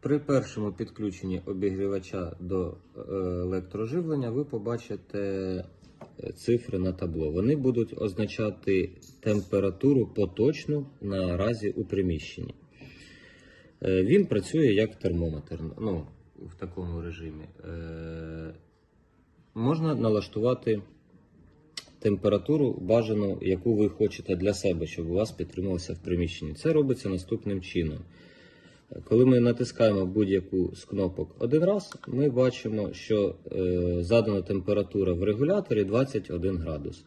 При першому підключенні обігрівача до е, електроживлення ви побачите е, цифри на табло. Вони будуть означати температуру поточну наразі у приміщенні. Е, Він працює як термометр, ну, в такому режимі. Можна налаштувати температуру бажану, яку ви хочете для себе, щоб у вас підтримувалося в приміщенні. Це робиться наступним чином. Коли ми натискаємо будь-яку з кнопок один раз, ми бачимо, що е, задана температура в регуляторі 21 градус.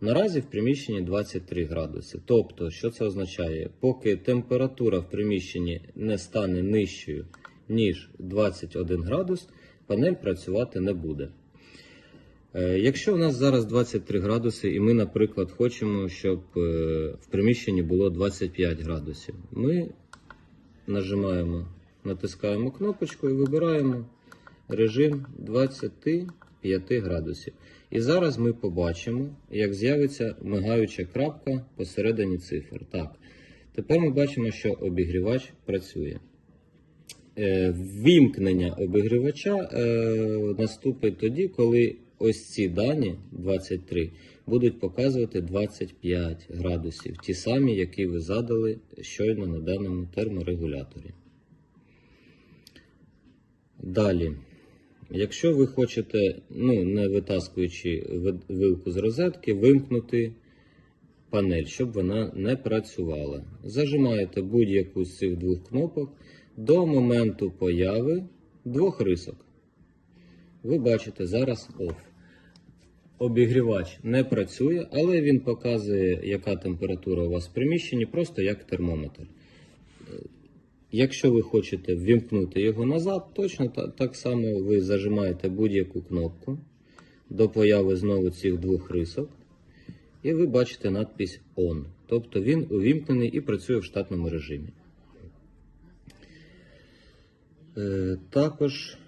Наразі в приміщенні 23 градуси. Тобто, що це означає? Поки температура в приміщенні не стане нижчою, ніж 21 градус, панель працювати не буде. Е, Якщо у нас зараз 23 градуси, і ми, наприклад, хочемо, щоб е, в приміщенні було 25 градусів, ми нажимаємо, натискаємо кнопочку і вибираємо режим 25 градусів. І зараз ми побачимо, як з'явиться мигаюча крапка посередині цифр. Так, тепер ми бачимо, що обігрівач працює. Е, Вімкнення обігрівача е, наступить тоді, коли ось ці дані 23 будуть показувати 25 градусів, ті самі, які ви задали щойно на даному терморегуляторі. Далі, якщо ви хочете, ну, не витаскуючи вилку з розетки, вимкнути панель, щоб вона не працювала. Зажимаєте будь-яку з цих двох кнопок до моменту появи двох рисок. Ви бачите зараз OFF. Обігрівач не працює, але він показує, яка температура у вас в приміщенні, просто як термометр. Е, Якщо ви хочете ввімкнути його назад, точно так само ви зажимаєте будь-яку кнопку до появи знову цих двох рисок. І ви бачите надпись ON. Тобто він увімкнений і працює в штатному режимі. Е, також,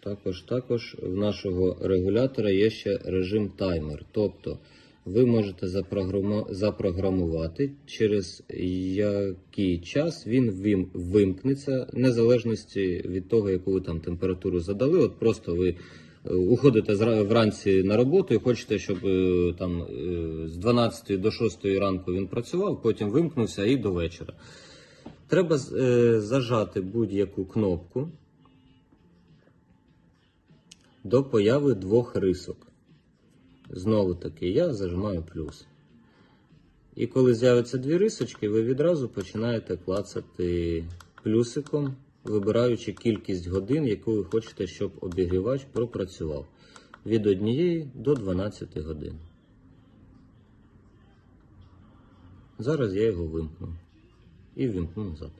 також, також в нашого регулятора є ще режим таймер. Тобто ви можете запрограмувати, через який час він вимкнеться, незалежності від того, яку ви там температуру задали. От просто ви е, уходите вранці на роботу і хочете, щоб е, там е, з 12 до 6 ранку він працював, потім вимкнувся і до вечора. Треба зажати будь-яку кнопку до появи двох рисок. Знову таки, я зажимаю плюс. І коли з'являться дві рисочки, ви відразу починаєте клацати плюсиком, вибираючи кількість годин, яку ви хочете, щоб обігрівач пропрацював. Від 1 до 12 годин. Зараз я його вимкну. І вимкну назад.